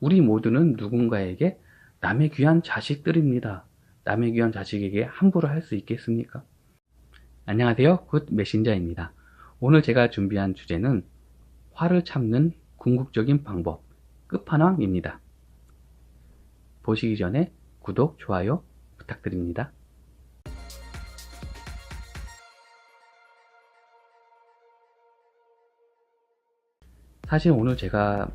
우리 모두는 누군가에게 남의 귀한 자식들입니다. 남의 귀한 자식에게 함부로 할 수 있겠습니까? 안녕하세요. 굿 메신저입니다. 오늘 제가 준비한 주제는 화를 참는 궁극적인 방법, 끝판왕입니다. 보시기 전에 구독, 좋아요 부탁드립니다. 사실 오늘 제가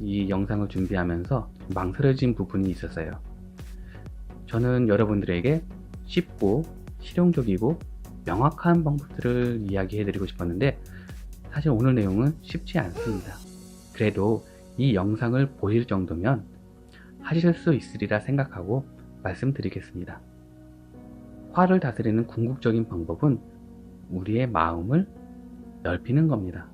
이 영상을 준비하면서 망설여진 부분이 있었어요. 저는 여러분들에게 쉽고 실용적이고 명확한 방법들을 이야기해 드리고 싶었는데 사실 오늘 내용은 쉽지 않습니다. 그래도 이 영상을 보실 정도면 하실 수 있으리라 생각하고 말씀드리겠습니다. 화를 다스리는 궁극적인 방법은 우리의 마음을 넓히는 겁니다.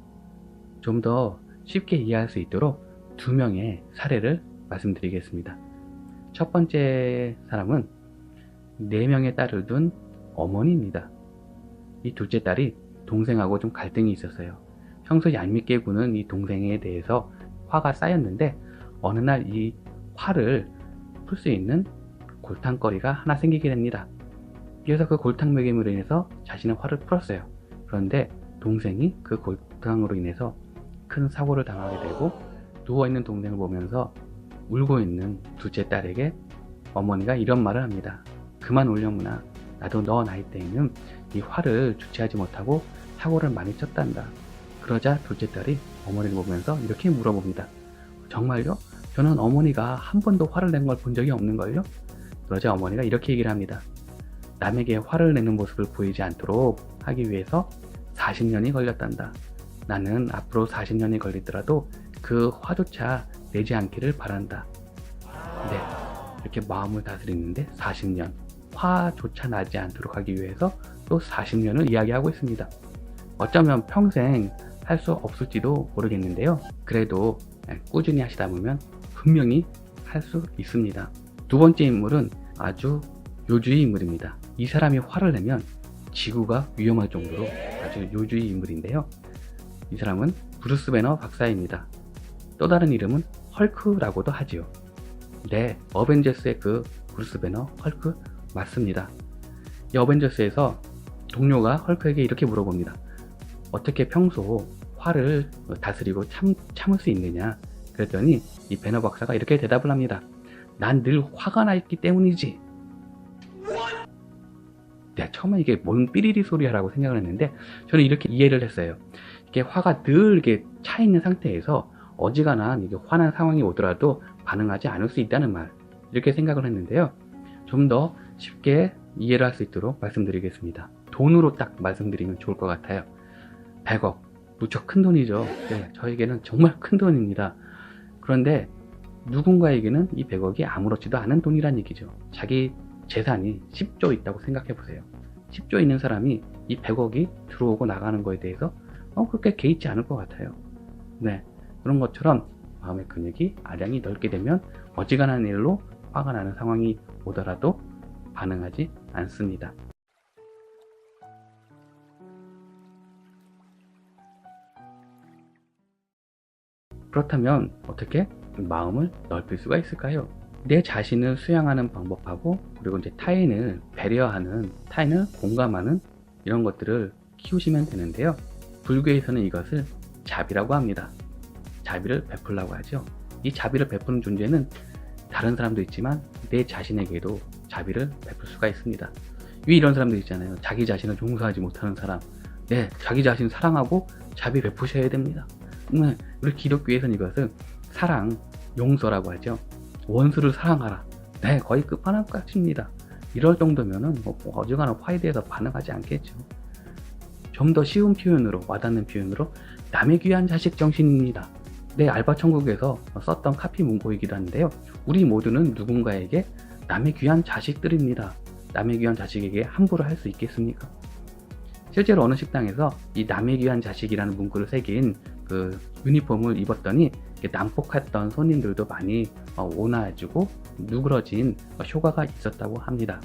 좀 더 쉽게 이해할 수 있도록 두 명의 사례를 말씀드리겠습니다. 첫 번째 사람은 네 명의 딸을 둔 어머니입니다. 이 둘째 딸이 동생하고 좀 갈등이 있었어요. 평소 얄밉게 구는 이 동생에 대해서 화가 쌓였는데 어느 날 이 화를 풀 수 있는 골탕거리가 하나 생기게 됩니다. 그래서 그 골탕 먹임으로 인해서 자신의 화를 풀었어요. 그런데 동생이 그 골탕으로 인해서 큰 사고를 당하게 되고 누워있는 동생을 보면서 울고 있는 둘째 딸에게 어머니가 이런 말을 합니다. 그만 울려무나 나도 너 나이 때에는 이 화를 주체하지 못하고 사고를 많이 쳤단다. 그러자 둘째 딸이 어머니를 보면서 이렇게 물어봅니다. 정말요? 저는 어머니가 한 번도 화를 낸 걸 본 적이 없는걸요? 그러자 어머니가 이렇게 얘기를 합니다. 남에게 화를 내는 모습을 보이지 않도록 하기 위해서 40년이 걸렸단다. 나는 앞으로 40년이 걸리더라도 그 화조차 내지 않기를 바란다. 네. 이렇게 마음을 다스리는데 40년. 화조차 나지 않도록 하기 위해서 또 40년을 이야기하고 있습니다. 어쩌면 평생 할 수 없을지도 모르겠는데요. 그래도 꾸준히 하시다 보면 분명히 할 수 있습니다. 두 번째 인물은 아주 요주의 인물입니다. 이 사람이 화를 내면 지구가 위험할 정도로 아주 요주의 인물인데요. 이 사람은 브루스 베너 박사입니다. 또 다른 이름은 헐크라고도 하지요. 네, 어벤져스의 그 브루스 베너 헐크 맞습니다. 이 어벤져스에서 동료가 헐크에게 이렇게 물어봅니다. 어떻게 평소 화를 다스리고 참, 참을 수 있느냐? 그랬더니 이 베너 박사가 이렇게 대답을 합니다. 난 늘 화가 나 있기 때문이지. 네, 처음에 이게 뭔 삐리리 소리야라고 생각을 했는데 저는 이렇게 이해를 했어요. 이게 화가 늘 이렇게 차 있는 상태에서 어지간한 이게 화난 상황이 오더라도 반응하지 않을 수 있다는 말 이렇게 생각을 했는데요. 좀 더 쉽게 이해를 할 수 있도록 말씀드리겠습니다. 돈으로 딱 말씀드리면 좋을 것 같아요. 100억 무척 큰 돈이죠. 네, 저에게는 정말 큰 돈입니다. 그런데 누군가에게는 이 100억이 아무렇지도 않은 돈이란 얘기죠. 자기 재산이 10조 있다고 생각해 보세요. 10조 있는 사람이 이 100억이 들어오고 나가는 거에 대해서 어, 그렇게 개의치 않을 것 같아요. 네. 그런 것처럼 마음의 근육이 아량이 넓게 되면 어지간한 일로 화가 나는 상황이 오더라도 반응하지 않습니다. 그렇다면 어떻게 마음을 넓힐 수가 있을까요? 내 자신을 수양하는 방법하고 그리고 이제 타인을 배려하는 타인을 공감하는 이런 것들을 키우시면 되는데요. 불교에서는 이것을 자비라고 합니다. 자비를 베풀라고 하죠. 이 자비를 베푸는 존재는 다른 사람도 있지만 내 자신에게도 자비를 베풀 수가 있습니다. 왜 이런 사람들 있잖아요. 자기 자신을 용서하지 못하는 사람. 네, 자기 자신 사랑하고 자비 베푸셔야 됩니다. 네, 우리 기독교에서는 이것을 사랑, 용서라고 하죠. 원수를 사랑하라. 네, 거의 끝판왕까지입니다. 이럴 정도면은 뭐 어지간한 대해서 반응하지 않겠죠. 좀 더 쉬운 표현으로 와닿는 표현으로 남의 귀한 자식 정신입니다. 내 알바 천국에서 썼던 카피 문구이기도 한데요. 우리 모두는 누군가에게 남의 귀한 자식들입니다. 남의 귀한 자식에게 함부로 할 수 있겠습니까? 실제로 어느 식당에서 이 남의 귀한 자식이라는 문구를 새긴 그 유니폼을 입었더니 난폭했던 손님들도 많이 오나지고 누그러진 효과가 있었다고 합니다.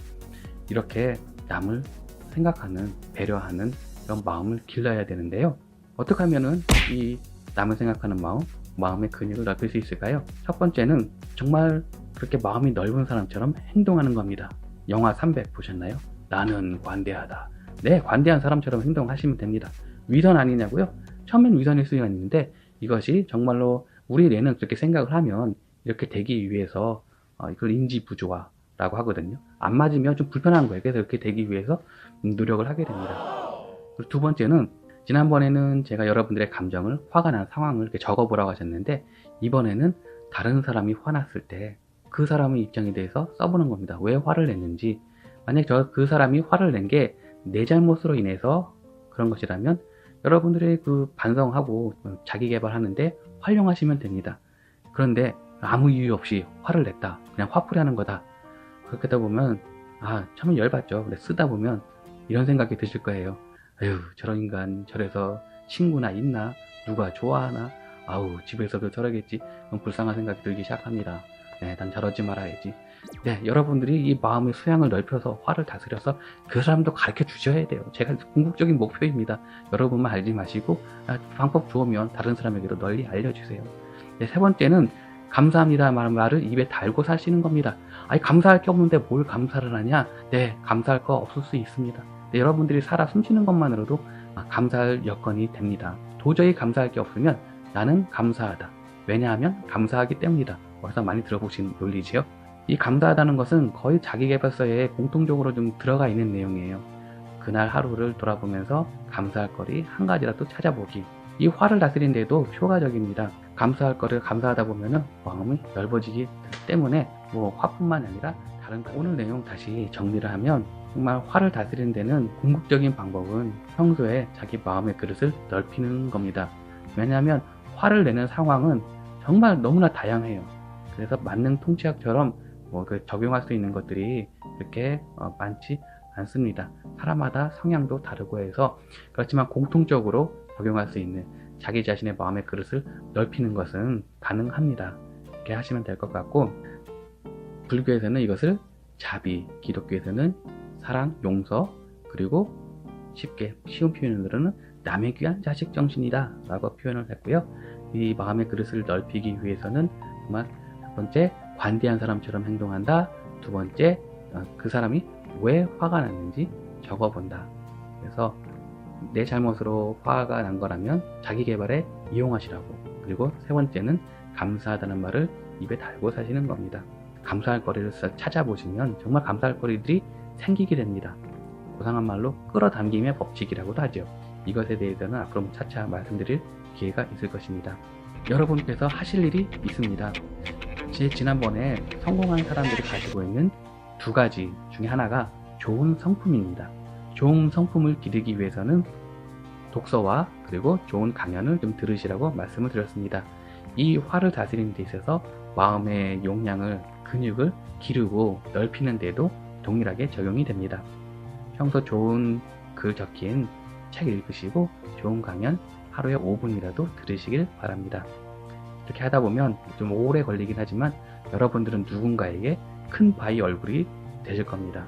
이렇게 남을 생각하는 배려하는 이런 마음을 길러야 되는데요. 어떻게 하면은 이 남을 생각하는 마음, 마음의 근육을 넓힐 수 있을까요? 첫 번째는 정말 그렇게 마음이 넓은 사람처럼 행동하는 겁니다. 영화 300 보셨나요? 나는 관대하다. 네, 관대한 사람처럼 행동하시면 됩니다. 위선 아니냐고요? 처음엔 위선일 수가 있는데 이것이 정말로 우리 뇌는 그렇게 생각을 하면 이렇게 되기 위해서 어, 이걸 인지 부조화라고 하거든요. 안 맞으면 좀 불편한 거예요. 그래서 이렇게 되기 위해서 노력을 하게 됩니다. 그리고 두 번째는 지난번에는 제가 여러분들의 감정을 화가 난 상황을 이렇게 적어보라고 하셨는데 이번에는 다른 사람이 화났을 때 그 사람의 입장에 대해서 써보는 겁니다. 왜 화를 냈는지 만약 저 그 사람이 화를 낸 게 내 잘못으로 인해서 그런 것이라면 여러분들의 그 반성하고 자기 개발하는데 활용하시면 됩니다. 그런데 아무 이유 없이 화를 냈다. 그냥 화풀이 하는 거다. 그렇게 하다 보면, 아, 처음에 열받죠. 근데 쓰다 보면 이런 생각이 드실 거예요. 아유, 저런 인간 저래서 친구나 있나? 누가 좋아하나? 아우, 집에서도 저러겠지. 불쌍한 생각이 들기 시작합니다. 네, 난 저러지 말아야지. 네, 여러분들이 이 마음의 수양을 넓혀서 화를 다스려서 그 사람도 가르쳐 주셔야 돼요. 제가 궁극적인 목표입니다. 여러분만 알지 마시고 아, 방법 좋으면 다른 사람에게도 널리 알려주세요. 네, 세 번째는 감사합니다 말- 말을 입에 달고 사시는 겁니다. 아니 감사할 게 없는데 뭘 감사를 하냐? 네, 감사할 거 없을 수 있습니다. 네, 여러분들이 살아 숨쉬는 것만으로도 아, 감사할 여건이 됩니다. 도저히 감사할 게 없으면 나는 감사하다. 왜냐하면 감사하기 때문이다. 벌써 많이 들어보신 논리지요? 이 감사하다는 것은 거의 자기개발서에 공통적으로 좀 들어가 있는 내용이에요. 그날 하루를 돌아보면서 감사할 거리 한 가지라도 찾아보기. 이 화를 다스리는 데도 효과적입니다. 감사할 거를 감사하다 보면은 마음이 넓어지기 때문에 뭐 화뿐만 아니라 다른 오늘 내용 다시 정리를 하면 정말 화를 다스리는 데는 궁극적인 방법은 평소에 자기 마음의 그릇을 넓히는 겁니다. 왜냐하면 화를 내는 상황은 정말 너무나 다양해요. 그래서 만능 통치학처럼 뭐 그 적용할 수 있는 것들이 이렇게 어, 많지 않습니다. 사람마다 성향도 다르고 해서 그렇지만 공통적으로 적용할 수 있는 자기 자신의 마음의 그릇을 넓히는 것은 가능합니다. 이렇게 하시면 될 것 같고 불교에서는 이것을 자비, 기독교에서는 사랑, 용서, 그리고 쉽게 쉬운 표현으로는 남의 귀한 자식 정신이다 라고 표현을 했고요. 이 마음의 그릇을 넓히기 위해서는 정말 첫 번째 관대한 사람처럼 행동한다. 두 번째 어, 그 사람이 왜 화가 났는지 적어본다. 그래서 내 잘못으로 화가 난 거라면 자기 개발에 이용하시라고. 그리고 세 번째는 감사하다는 말을 입에 달고 사시는 겁니다. 감사할 거리를 싹 찾아보시면 정말 감사할 거리들이 생기게 됩니다. 고상한 말로 끌어당김의 법칙이라고도 하죠. 이것에 대해서는 앞으로 차차 말씀드릴 기회가 있을 것입니다. 여러분께서 하실 일이 있습니다. 제 지난번에 성공한 사람들이 가지고 있는 두 가지 중에 하나가 좋은 성품입니다. 좋은 성품을 기르기 위해서는 독서와 그리고 좋은 강연을 좀 들으시라고 말씀을 드렸습니다. 이 화를 다스리는 데 있어서 마음의 용량을 근육을 기르고 넓히는 데도 동일하게 적용이 됩니다. 평소 좋은 글 적힌 책 읽으시고 좋은 강연 하루에 5분이라도 들으시길 바랍니다. 이렇게 하다 보면 좀 오래 걸리긴 하지만 여러분들은 누군가에게 큰 바위 얼굴이 되실 겁니다.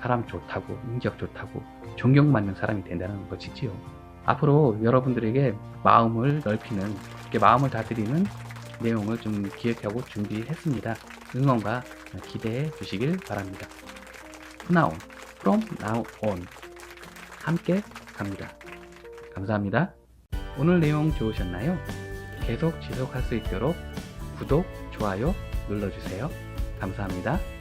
사람 좋다고, 인격 좋다고, 존경받는 사람이 된다는 것이지요. 앞으로 여러분들에게 마음을 넓히는, 이렇게 마음을 다스리는 내용을 좀 기획하고 준비했습니다. 응원과 기대해 주시길 바랍니다. now, from now on. 함께 갑니다. 감사합니다. 오늘 내용 좋으셨나요? 계속 지속할 수 있도록 구독, 좋아요 눌러주세요. 감사합니다.